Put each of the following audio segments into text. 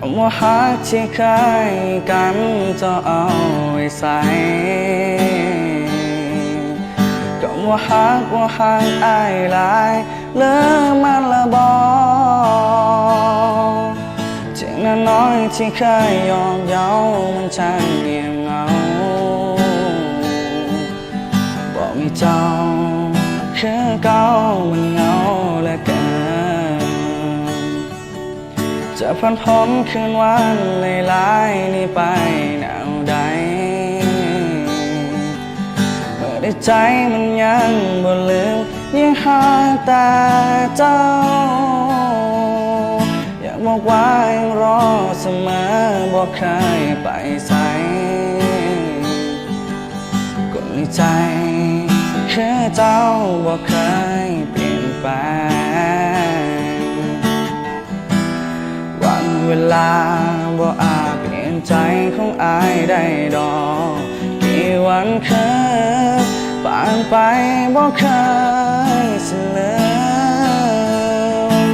ก็ว่าฮักที่เคยกันจะเอาไว้ใส่ก็ว่าฮักว่าฮักอายหลายเลิกมันละบอกสิ่งน้อยที่เคยยอมเย้ามันช่างเงียบเงาบอกมีเจ้าคือเก่ามันเงา จะพันพ้นคืนวันในลายนี้ไปหนาวใดเมื่อได้ใจมันยังบ่ลืมยังหาแต่เจ้า อยากบอกว่ายังรอเสมอบอกเคยไปใส่กดในใจคือเจ้าบอกเคยเปลี่ยนแปลง เวลาบ่อาจเปลี่ยนใจของอายได้ดอกกี่วันเคยผ่านไปบ่เคยสิลืม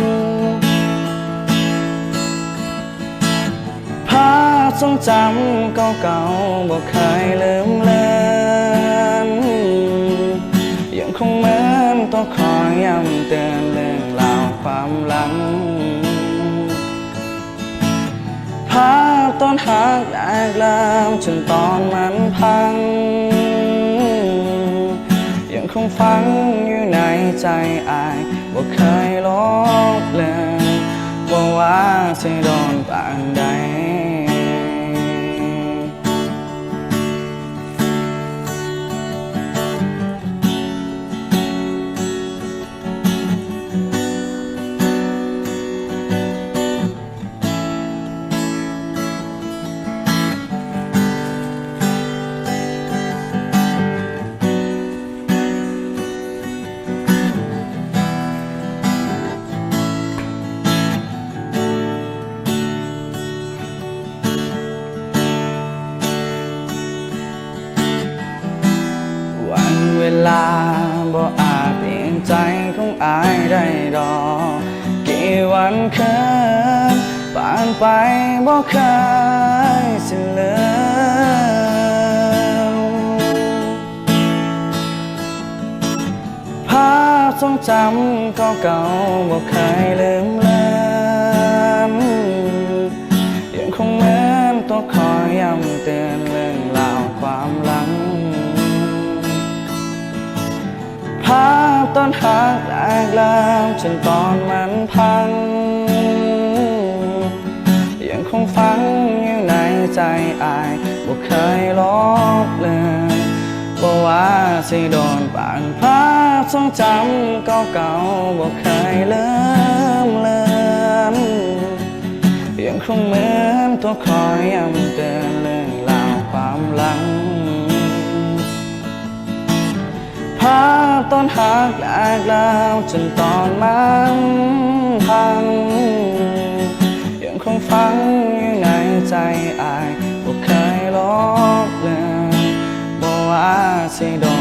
ภาพทรงจำเก่าๆบ่เคยลืมเลือนยังคงเหมือนตัวคอยย้ำเตือนเรื่องราวความหลัง ภาพตอนหักแอกเริ่มจนตอนมันพัง ยังคงฝังอยู่ในใจอายว่าเคยลบเลือนว่าว่าจะโดนปางใด ลาบ่อาจเปลี่ยนใจของอายได้ดอกกี่วันเคยผ่านไปบ่เคยสิลืมภาพทรงจำเก่าๆบ่เคยลืมเลือนยังคงเหมือนตัวคอยย้ำเตือนเรื่องราวความหลัง ภาพตอนหักแรกเริ่มจนตอนมันพัง ยังคงฝังอยู่ในใจอายบ่เคยลบเลือนบ่ว่าสิโดนปานภาพทรงจำเก่าๆบ่เคยลืมเลือนยังคงเหมือนตัวคอยย้ำเตือน อนหักแรกแล้วจนตอนมันพัง ยังคงฟังอยู่ในใจอายบ่เคยลบเลือนบ่ว่าสิโดน